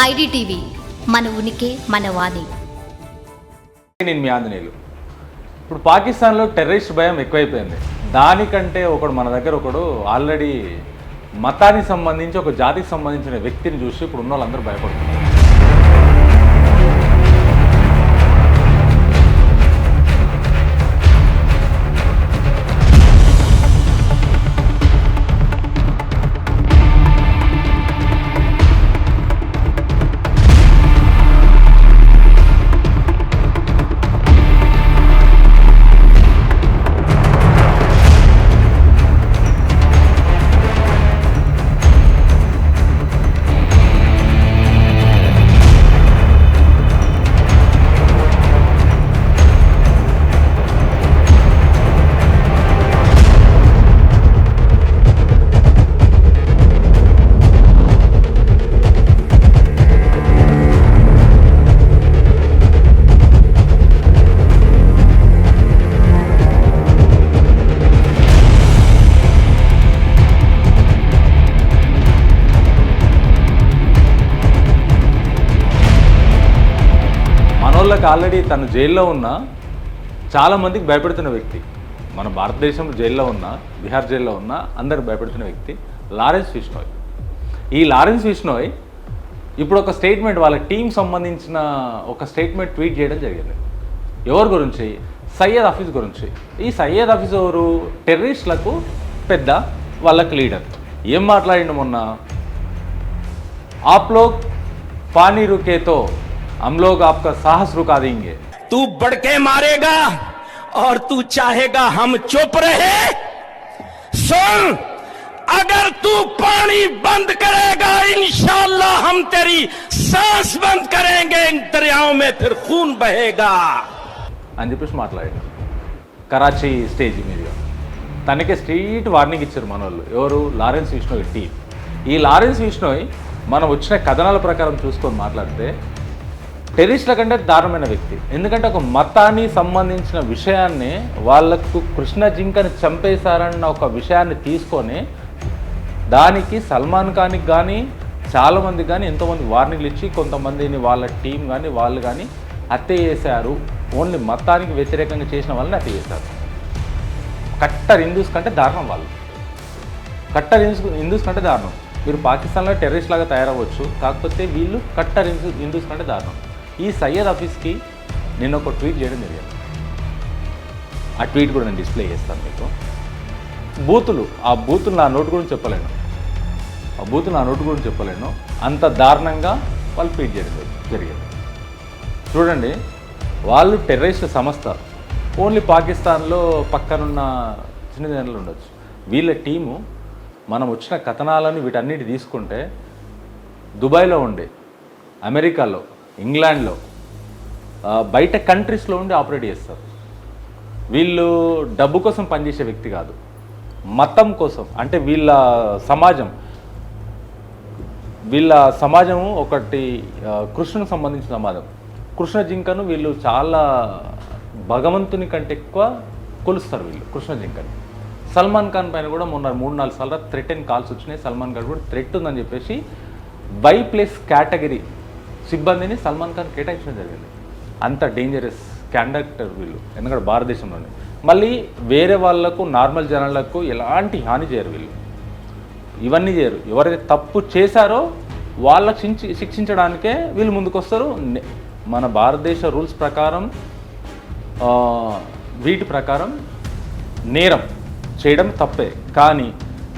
IDTV మన ఉనికి మన వాణి. నేను మీ ఆంజనేయులు. ఇప్పుడు పాకిస్తాన్లో టెర్రరిస్ట్ భయం ఎక్కువైపోయింది. దానికంటే ఒకడు మన దగ్గర ఒకడు ఆల్రెడీ మతానికి సంబంధించి ఒక జాతికి సంబంధించిన వ్యక్తిని చూసి ఇప్పుడు ఉన్న వాళ్ళందరూ భయపడుతున్నారు. జైలర్లకు ఆల్రెడీ తను జైల్లో ఉన్న చాలామందికి భయపెడుతున్న వ్యక్తి. మన భారతదేశం జైల్లో ఉన్న బీహార్ జైల్లో ఉన్న అందరు భయపెడుతున్న వ్యక్తి లారెన్స్ విష్ణోయ్ ఈ లారెన్స్ విష్ణోయ్ ఇప్పుడు ఒక స్టేట్మెంట్ వాళ్ళ టీం సంబంధించిన ఒక స్టేట్మెంట్ ట్వీట్ చేయడం జరిగింది. ఎవరి గురించి? సయ్యద్ ఆఫీస్ గురించి. ఈ సయ్యద్ ఆఫీస్ ఎవరు? టెర్రరిస్టులకు పెద్ద వాళ్ళకి లీడర్. ఏం మాట్లాడిండు మొన్న? ఆప్లో పానీరుకేతో हम लोग आपका साहस रुका देंगे तू बड़के मारेगा और तू चाहेगा हम चुप रहे सुन अगर तू पानी बंद करेगा इंशाल्लाह हम तेरी सांस बंद करेंगे इन दरियाओं में फिर खून बहेगा అని చెప్పేసి మాట్లాడాడు కరాచీ స్టేజ్ మీదుగా తనకే స్ట్రీట్ వార్నింగ్ ఇచ్చారు మన వాళ్ళు ఎవరు లారెన్స్ విష్ణోయ్ టీం ఈ లారెన్స్ విష్ణోయ్ మనం వచ్చిన కథనాల ప్రకారం చూసుకొని మాట్లాడితే టెర్రరిస్టుల కంటే దారుణమైన వ్యక్తి. ఎందుకంటే ఒక మతాన్ని సంబంధించిన విషయాన్ని వాళ్ళకు కృష్ణ జింకని చంపేశారన్న ఒక విషయాన్ని తీసుకొని దానికి సల్మాన్ ఖాన్కి కానీ చాలామందికి కానీ ఎంతోమంది వార్నింగ్లు ఇచ్చి కొంతమందిని వాళ్ళ టీం కానీ వాళ్ళు కానీ హత్య చేశారు. ఓన్లీ మతానికి వ్యతిరేకంగా చేసిన వాళ్ళని హత్య చేశారు. కట్టర్ హిందూస్ కంటే దారుణం వాళ్ళు. కట్టర్ హిందూస్ హిందూస్ కంటే దారుణం. మీరు పాకిస్తాన్లో టెర్రరిస్ట్ లాగా తయారవ్వచ్చు. కాకపోతే వీళ్ళు కట్టర్ హిందూ హిందూస్ కంటే దారుణం. ఈ సయ్యద్ ఆఫీస్కి నేను ఒక ట్వీట్ చేయడం జరిగింది. ఆ ట్వీట్ కూడా నేను డిస్ప్లే చేస్తాను మీకు. బూతులు ఆ బూతులు నా నోటు గురించి చెప్పలేను. ఆ బూతులు నా నోటు గురించి చెప్పలేను. అంత దారుణంగా వాళ్ళు ట్వీట్ చేయడం జరిగింది. చూడండి వాళ్ళు టెర్రరిస్ట్ సంస్థ. ఓన్లీ పాకిస్తాన్లో పక్కనున్న చిన్న జనరలు ఉండొచ్చు. వీళ్ళ టీము మనం వచ్చిన కథనాలను వీటన్నిటి తీసుకుంటే దుబాయ్లో ఉండే అమెరికాలో ఇంగ్లాండ్లో బయట కంట్రీస్లో ఉండి ఆపరేట్ చేస్తారు. వీళ్ళు డబ్బు కోసం పనిచేసే వ్యక్తి కాదు. మతం కోసం అంటే వీళ్ళ సమాజం వీళ్ళ సమాజం ఒకటి కృష్ణకు సంబంధించిన సమాజం. కృష్ణ జింకను వీళ్ళు చాలా భగవంతుని కంటే ఎక్కువ కొలుస్తారు వీళ్ళు కృష్ణ జింకని. సల్మాన్ ఖాన్ పైన కూడా మొన్న మూడు నాలుగు సార్లు థ్రెట్ అండ్ కాల్స్ వచ్చినాయి. సల్మాన్ ఖాన్ కూడా థ్రెట్ ఉందని చెప్పేసి వై ప్లస్ కేటగిరీ సిబ్బందిని సల్మాన్ ఖాన్ కేటాయించడం జరిగింది. అంత డేంజరస్ కండక్టర్ వీళ్ళు ఎందుకంటే భారతదేశంలోనే. మళ్ళీ వేరే వాళ్ళకు నార్మల్ జనాలకు ఎలాంటి హాని చేయరు వీళ్ళు. ఇవన్నీ చేయరు. ఎవరైతే తప్పు చేశారో వాళ్ళకు శిక్షి శిక్షించడానికే వీళ్ళు ముందుకు వస్తారు మన భారతదేశ రూల్స్ ప్రకారం వీటి ప్రకారం నేరం చేయడం తప్పే. కానీ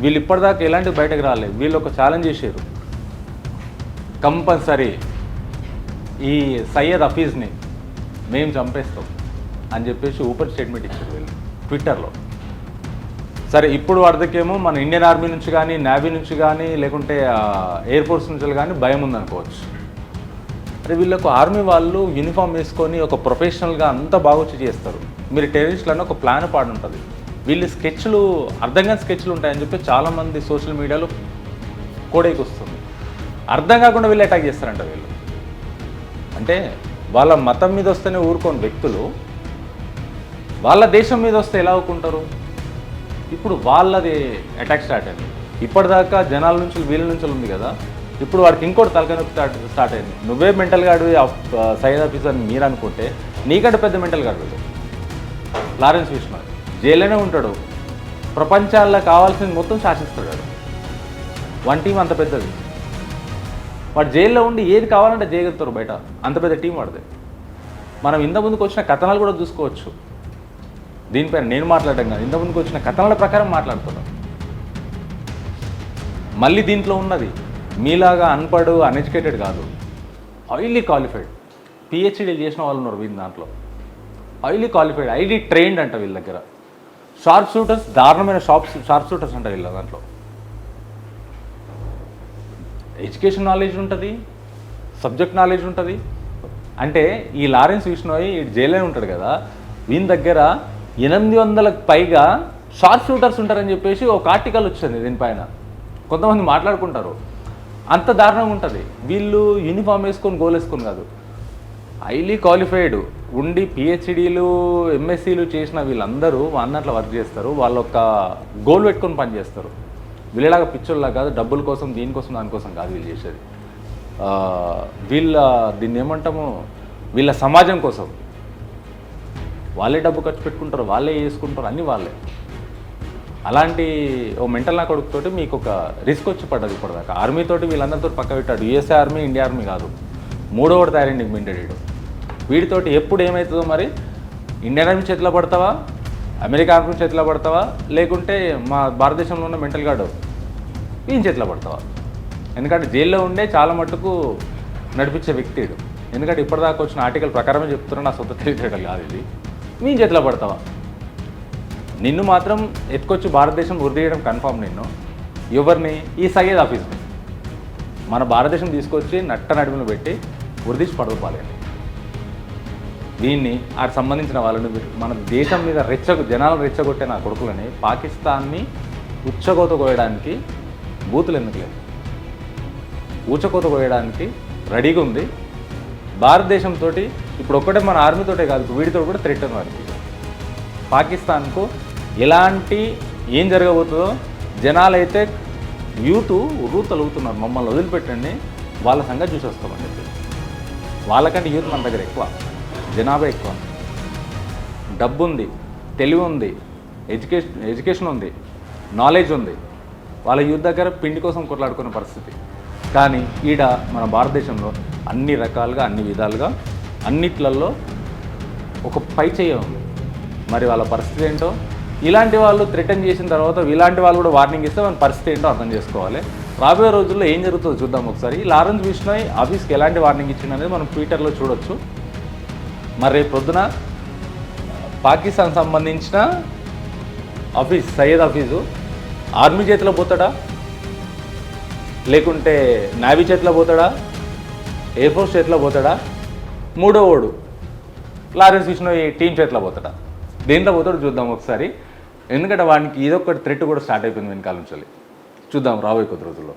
వీళ్ళు ఇప్పటిదాకా ఎలాంటి బయటకు రాలేదు. వీళ్ళు ఒక ఛాలెంజ్ చేశారు. కంపల్సరీ ఈ సయ్యద్ హఫీజ్ని మేము చంపేస్తాం అని చెప్పేసి ఓపెన్ స్టేట్మెంట్ ఇచ్చారు వీళ్ళు ట్విట్టర్లో. సరే ఇప్పుడు వాడికేమో మన ఇండియన్ ఆర్మీ నుంచి కానీ నేవీ నుంచి కానీ లేకుంటే ఎయిర్ ఫోర్స్ నుంచి కానీ భయం ఉందనుకోవచ్చు. అరే వీళ్ళకు ఆర్మీ వాళ్ళు యూనిఫామ్ వేసుకొని ఒక ప్రొఫెషనల్గా అంతా బాగా వచ్చి చేస్తారు. మీరు టెర్రరిస్ట్లను ఒక ప్లాన్ పాడు ఉంటుంది వీళ్ళు స్కెచ్లు అర్థం కాని స్కెచ్లు ఉంటాయని చెప్పి చాలామంది సోషల్ మీడియాలో కోడేకి వస్తుంది అర్థం కాకుండా వీళ్ళు అటాక్ చేస్తారంట వీళ్ళు. అంటే వాళ్ళ మతం మీద వస్తేనే ఊరుకోని వ్యక్తులు వాళ్ళ దేశం మీద వస్తే ఎలా ఊరుకుంటారు? ఇప్పుడు వాళ్ళది అటాక్ స్టార్ట్ అయింది. ఇప్పటిదాకా జనాల నుంచి వీళ్ళ నుంచి ఉంది కదా. ఇప్పుడు వాడికి ఇంకోటి తలకాయ నొప్పి స్టార్ట్ స్టార్ట్ అయింది. నువ్వే మెంటల్ గాడు సైడ్ ఆఫీసర్ అని మీరు అనుకుంటే నీకంటే పెద్ద మెంటల్ గాడు వీడు. లారెన్స్ విష్ణు. జైల్లోనే ఉంటాడు. ప్రపంచాల్లో కావాల్సింది మొత్తం శాసిస్తాడు వాడు. వన్ టీం అంత పెద్దది. వాడు జైల్లో ఉండి ఏది కావాలంటే చేయగలుగుతారు బయట. అంత పెద్ద టీం వాడిది. మనం ఇంత ముందుకు వచ్చిన కథనాలు కూడా చూసుకోవచ్చు. దీనిపైన నేను మాట్లాడడం కాదు. ఇంత ముందుకు వచ్చిన కథనాల ప్రకారం మాట్లాడుతున్నాను మళ్ళీ దీంట్లో ఉన్నది మీలాగా అన్పడు అన్ఎడ్యుకేటెడ్ కాదు. హైలీ క్వాలిఫైడ్ పిహెచ్డీలు చేసిన వాళ్ళు ఉన్నారు వీళ్ళ దాంట్లో. హైలీ క్వాలిఫైడ్ హైలీ ట్రైన్డ్ అంట వీళ్ళ దగ్గర. షార్ప్ షూటర్స్ దారుణమైన షార్ప్ షార్ప్ షూటర్స్ అంట వీళ్ళ దాంట్లో. ఎడ్యుకేషన్ నాలెడ్జ్ ఉంటుంది సబ్జెక్ట్ నాలెడ్జ్ ఉంటుంది. అంటే ఈ లారెన్స్ విష్ణోయ్ ఈ జైల్లో ఉంటాడు కదా వీని దగ్గర ఎనిమిది వందలకు పైగా షార్ట్ షూటర్స్ ఉంటారని చెప్పేసి ఒక ఆర్టికల్ వచ్చింది దీనిపైన కొంతమంది మాట్లాడుకుంటారు. అంత దారుణంగా ఉంటుంది. వీళ్ళు యూనిఫామ్ వేసుకొని గోల్ వేసుకొని కాదు. హైలీ క్వాలిఫైడ్ ఉండి పిహెచ్డీలు ఎంఎస్సీలు చేసిన వీళ్ళందరూ అన్నట్లు వర్క్ చేస్తారు. వాళ్ళొక్క గోల్ పెట్టుకొని పని చేస్తారు వీళ్ళలాగా పిచ్చోళ్ళ కాదు డబ్బుల కోసం దీనికోసం దానికోసం కాదు వీళ్ళు చేసేది. వీళ్ళ దీన్ని ఏమంటాము వీళ్ళ సమాజం కోసం. వాళ్ళే డబ్బు ఖర్చు పెట్టుకుంటారు వాళ్ళే చేసుకుంటారు అన్నీ వాళ్ళే. అలాంటి ఓ మెంటల్ నా కొడుకుతోటి మీకు ఒక రిస్క్ వచ్చి పడ్డది ఇప్పటిదాకా. ఆర్మీతోటి వీళ్ళందరితో పక్క పెట్టాడు. యుఎస్ఏ ఆర్మీ ఇండియా ఆర్మీ కాదు. మూడోవాడు తయారండి మింటెడ్ వీడితోటి ఎప్పుడు ఏమవుతుందో మరి? ఇండియన్ ఆర్మీ చేతిలో పడతావా? అమెరికా ఆర్మీ చేతిలో పడతావా? లేకుంటే మా భారతదేశంలో ఉన్న మెంటల్ గార్డు ఈయన చేతిలో పడతావా? ఎందుకంటే జైల్లో ఉండే చాలా మట్టుకు నడిపించే వ్యక్తి ఎందుకంటే ఇప్పటిదాకా వచ్చిన ఆర్టికల్ ప్రకారమే చెప్తున్నా నా సొంత తెలియజేయడం కాదు ఇది. మీ చేతిలో పడతావా? నిన్ను మాత్రం ఎత్తుకొచ్చి భారతదేశం ఉరిదీయడం కన్ఫామ్ నిన్ను. ఎవరిని? ఈ సయ్యద్ ఆఫీస్ని. మన భారతదేశం తీసుకొచ్చి నట్ట నడుములు పెట్టి ఉరిదీసి పడవపాలండి దీన్ని ఆడికి సంబంధించిన వాళ్ళని మన దేశం మీద రెచ్చ జనాలు రెచ్చగొట్టే నా కొడుకులని పాకిస్తాన్ని ఉచ్చకోత కోయడానికి బూతులు ఎందుకు లేదు ఊచకోత కోయడానికి రెడీగా ఉంది. భారతదేశంతో ఇప్పుడు ఒక్కటే మన ఆర్మీతోటే కాదు వీడితో కూడా థ్రెట్ ఉంది వారికి పాకిస్తాన్కు ఎలాంటి ఏం జరగబోతుందో జనాలైతే యూత్ రూతలుగుతున్నారు మమ్మల్ని వదిలిపెట్టండి వాళ్ళ సంగతి చూసి వస్తామని చెప్పి. వాళ్ళకంటే యూత్ మన దగ్గర ఎక్కువ. జనాభా ఎక్కువ. డబ్బు ఉంది తెలివి ఉంది ఎడ్యుకేషన్ ఎడ్యుకేషన్ ఉంది నాలెడ్జ్ ఉంది వాళ్ళ యూత్ దగ్గర పిండి కోసం కొట్లాడుకునే పరిస్థితి. కానీ ఈడ మన భారతదేశంలో అన్ని రకాలుగా అన్ని విధాలుగా అన్నిట్లలో ఒక పై చేయ ఉంది. మరి వాళ్ళ పరిస్థితి ఏంటో? ఇలాంటి వాళ్ళు థ్రెటన్ చేసిన తర్వాత ఇలాంటి వాళ్ళు కూడా వార్నింగ్ ఇస్తే మన పరిస్థితి ఏంటో అర్థం చేసుకోవాలి. రాబోయే రోజుల్లో ఏం జరుగుతుందో చూద్దాం ఒకసారి. లారెన్స్ విష్ణోయ్ ఆఫీస్కి ఎలాంటి వార్నింగ్ ఇచ్చిందనేది మనం ట్విట్టర్లో చూడొచ్చు. మరి రేపు పొద్దున పాకిస్తాన్ సంబంధించిన ఆఫీస్ సయ్యద్ ఆఫీసు ఆర్మీ చేతిలో పోతాడా? లేకుంటే నావీ చేతిలో పోతాడా? ఎయిర్ ఫోర్స్ చేతిలో పోతాడా? మూడో ఓడు లారెన్స్ విష్ణు ఈ టీం చేతిలో పోతాడా? దేంట్లో పోతాడు చూద్దాం ఒకసారి. ఎందుకంటే వాడికి ఇదొక థ్రెట్ కూడా స్టార్ట్ అయిపోయింది వెనకాల నుంచి. చూద్దాం రాబోయే కొద్ది రోజుల్లో.